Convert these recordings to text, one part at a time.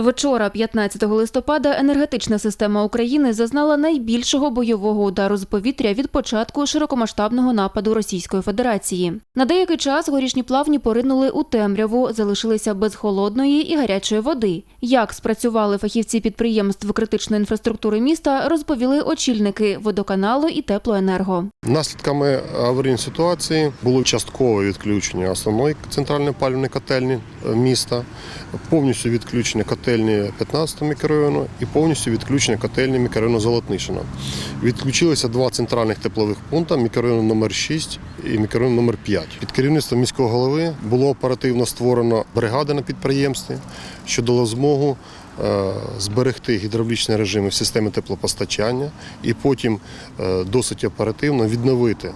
Вчора, 15 листопада, енергетична система України зазнала найбільшого бойового удару з повітря від початку широкомасштабного нападу Російської Федерації. На деякий час горішні плавні поринули у темряву, залишилися без холодної і гарячої води. Як спрацювали фахівці підприємств критичної інфраструктури міста, розповіли очільники водоканалу і теплоенерго. Наслідками аварійної ситуації було часткове відключення основної центральної палівної котельні е, міста, повністю відключення котельні 15 мікрорайону і повністю відключення котельні мікрорайону Золотнишина. Відключилися два центральних теплових пункти мікрорайону номер 6 і мікрорайон номер 5. Під керівництвом міського голови було оперативно створено бригади на підприємстві, що дало змогу е, зберегти гідравлічні режими в системі теплопостачання і потім е, досить оперативно відновити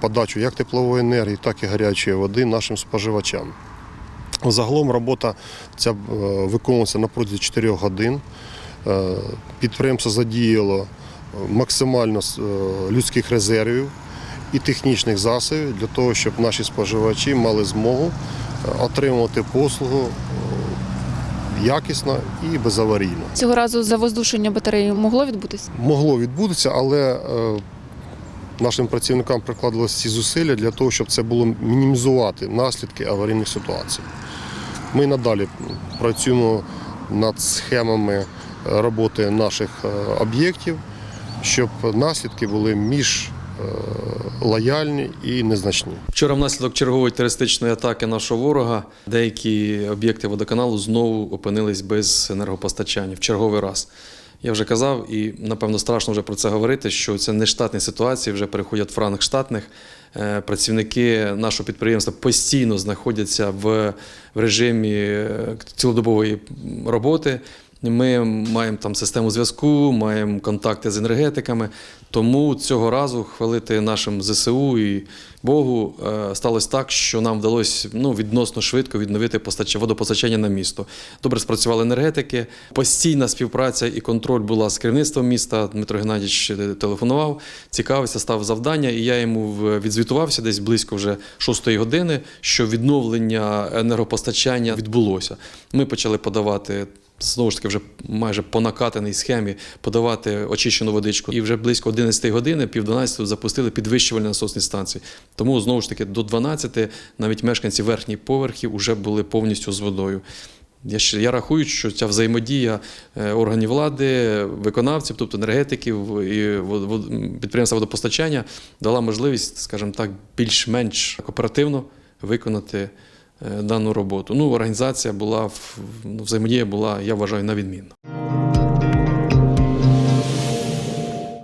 подачу як теплової енергії, так і гарячої води нашим споживачам. Загалом робота ця е, виконувалася на протязі 4 годин. Е, Підприємство задіяло максимально е, людських резервів і технічних засобів для того, щоб наші споживачі мали змогу отримувати послугу якісно і безаварійно. Цього разу завоздушення батареї могло відбутися? Могло відбутися, але нашим працівникам прикладалися ці зусилля для того, щоб це було мінімізувати наслідки аварійних ситуацій. Ми надалі працюємо над схемами е, роботи наших е, об'єктів, щоб наслідки були між е, лояльні і незначні. Вчора внаслідок чергової терористичної атаки нашого ворога деякі об'єкти водоканалу знову опинились без енергопостачання в черговий раз. Я вже казав, і напевно страшно вже про це говорити, що це не штатні ситуації, вже переходять в ранг штатних. Е, Працівники нашого підприємства постійно знаходяться в режимі е, цілодобової роботи. Ми маємо там систему зв'язку, маємо контакти з енергетиками. Тому цього разу хвалити нашим ЗСУ і Богу е, сталося так, що нам вдалося ну, відносно швидко відновити постач- водопостачання на місто. Добре спрацювали енергетики. Постійна співпраця і контроль була з керівництвом міста. Дмитро Геннадійович телефонував, цікавився, став завдання, і я йому відзвітувався десь близько вже 6 години, що відновлення енергопостачання відбулося. Ми почали подавати знову ж таки вже майже по накатаній схемі подавати очищену водичку. І вже близько 11 години, пів 12 запустили підвищувальні насосні станції. Тому знову ж таки до 12 навіть мешканці верхніх поверхів вже були повністю з водою. Я, ще- я рахую, що ця взаємодія е, органів влади, виконавців, тобто енергетиків і підприємства водопостачання дала можливість, скажімо так, більш-менш оперативно виконати дану роботу. Ну, організація була ну, взаємодія була, я вважаю, на відмінно.